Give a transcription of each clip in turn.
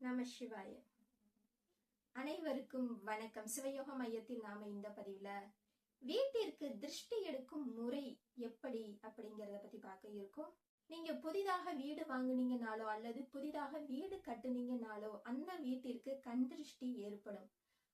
நம சிவாய. அனைவருக்கும் வணக்கம். சிவயோக மையத்தில் நாம இந்த பதிவுல வீட்டிற்கு திருஷ்டி எடுக்கும் முறை எப்படி அப்படிங்கறத பத்தி பார்க்க இருக்கோம். நீங்க புதிதாக வீடு வாங்குனீங்கனாலோ அல்லது புதிதாக வீடு கட்டுனீங்கனாலோ அந்த வீட்டிற்கு கண் திருஷ்டி ஏற்படும்.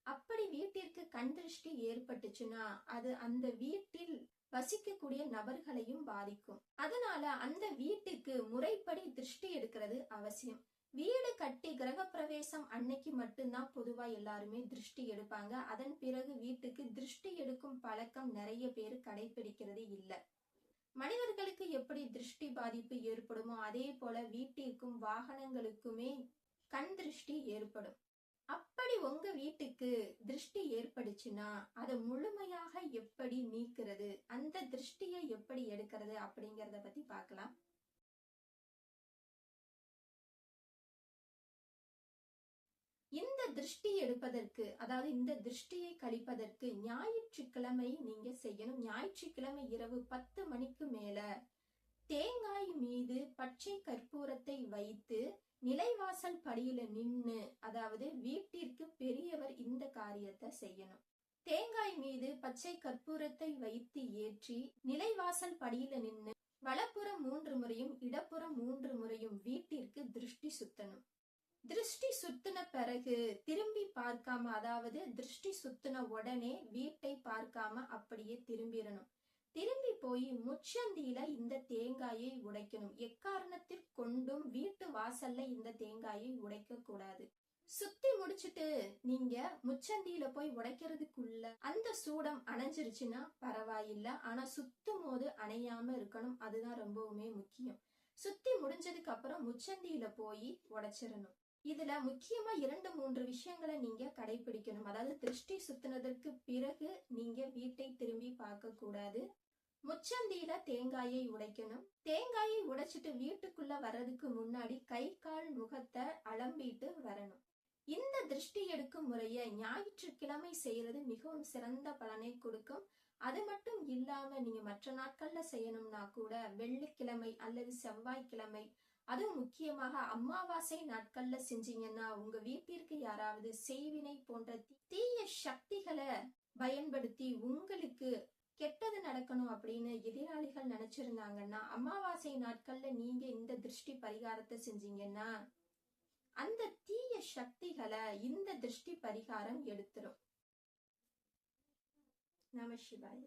அப்படி வீட்டிற்கு கண் திருஷ்டி ஏற்பட்டுச்சுன்னா அது அந்த வீட்டில் வசிக்கக்கூடிய நபர்களையும் பாதிக்கும். அதனால அந்த வீட்டுக்கு முறைப்படி திருஷ்டி எடுக்கிறது அவசியம். வீடு கட்டி கிரகப்பிரவேசம் அன்னைக்கு மட்டும்தான் பொதுவா எல்லாருமே திருஷ்டி எடுப்பாங்க. அதன் பிறகு வீட்டுக்கு திருஷ்டி எடுக்கும் பழக்கம் நிறைய பேர் கடைபிடிக்கிறது இல்ல. மனிதர்களுக்கு எப்படி திருஷ்டி பாதிப்பு ஏற்படுமோ அதே போல வீட்டிற்கும் வாகனங்களுக்குமே கண் திருஷ்டி ஏற்படும். அப்படி உங்க வீட்டுக்கு திருஷ்டி ஏற்படுச்சுன்னா அதை முழுமையாக எப்படி நீக்கிறது? அந்த திருஷ்டியை எப்படி எடுக்கிறது அப்படிங்கறத பத்தி பார்க்கலாம். திருஷ்டி எடுப்பதற்கு அதாவது இந்த திருஷ்டியை கழிப்பதற்கு ஞாயிற்றுக்கிழமை நீங்க செய்யணும். ஞாயிற்றுக்கிழமை இரவு பத்து மணிக்கு மேல தேங்காய் மீது பச்சை கற்பூரத்தை வைத்து நிலைவாசல் படியில நின்னு அதாவது வீட்டிற்கு பெரியவர் இந்த காரியத்தை செய்யணும். தேங்காய் மீது பச்சை கற்பூரத்தை வைத்து ஏற்றி நிலைவாசல் படியில நின்னு வலப்புறம் மூன்று முறையும் இடப்புறம் மூன்று முறையும் வீட்டிற்கு திருஷ்டி சுத்தணும். திருஷ்டி சுத்தின பிறகு திரும்பி பார்க்காம அதாவது திருஷ்டி சுத்தின உடனே வீட்டை பார்க்காம அப்படியே திரும்பிடணும். திரும்பி போய் முச்சந்தியில இந்த தேங்காயை உடைக்கணும். எக்காரணத்தில் கொண்டும் வீட்டு வாசல்ல இந்த தேங்காயை உடைக்க கூடாது. சுத்தி முடிச்சிட்டு நீங்க முச்சந்தியில போய் உடைக்கிறதுக்குள்ள அந்த சூடம் அணைஞ்சிருச்சுன்னா பரவாயில்ல. ஆனா சுத்தும் போது அணையாம இருக்கணும். அதுதான் ரொம்பவுமே முக்கியம். சுத்தி முடிஞ்சதுக்கு அப்புறம் முச்சந்தியில போய் உடைச்சிடணும். இதுல முக்கியமா இரண்டு மூன்று விஷயங்களை நீங்க கடைபிடிக்கணும். அதாவது திருஷ்டி சுத்தினதற்கு பிறகு நீங்க வீட்டை திரும்பி பார்க்க கூடாது. முச்சந்தியில தேங்காயை உடைக்கணும். தேங்காயை உடைச்சிட்டு வீட்டுக்குள்ள வர்றதுக்கு முன்னாடி கை கால் முகத்தை அலம்பிட்டு வரணும். இந்த திருஷ்டி எடுக்கும் முறைய ஞாயிற்றுக்கிழமை செய்யறது மிகவும் சிறந்த பலனை கொடுக்கும். அது மட்டும் இல்லாம நீங்க மற்ற நாட்கள்ல செய்யணும்னா கூட வெள்ளிக்கிழமை அல்லது செவ்வாய்க்கிழமை அதுவும் முக்கியமாக அமாவாசை நாட்கள்ல செஞ்சீங்கன்னா உங்க வீட்டிற்கு யாராவது செய்வினை போன்ற தீய சக்திகளை பயன்படுத்தி உங்களுக்கு கெட்டது நடக்கணும் அப்படின்னு எதிராளிகள் நினைச்சிருந்தாங்கன்னா அமாவாசை நாட்கள்ல நீங்க இந்த திருஷ்டி பரிகாரத்தை செஞ்சீங்கன்னா அந்த தீய சக்திகளை இந்த திருஷ்டி பரிகாரம் எடுத்துரும். நம சிவாய.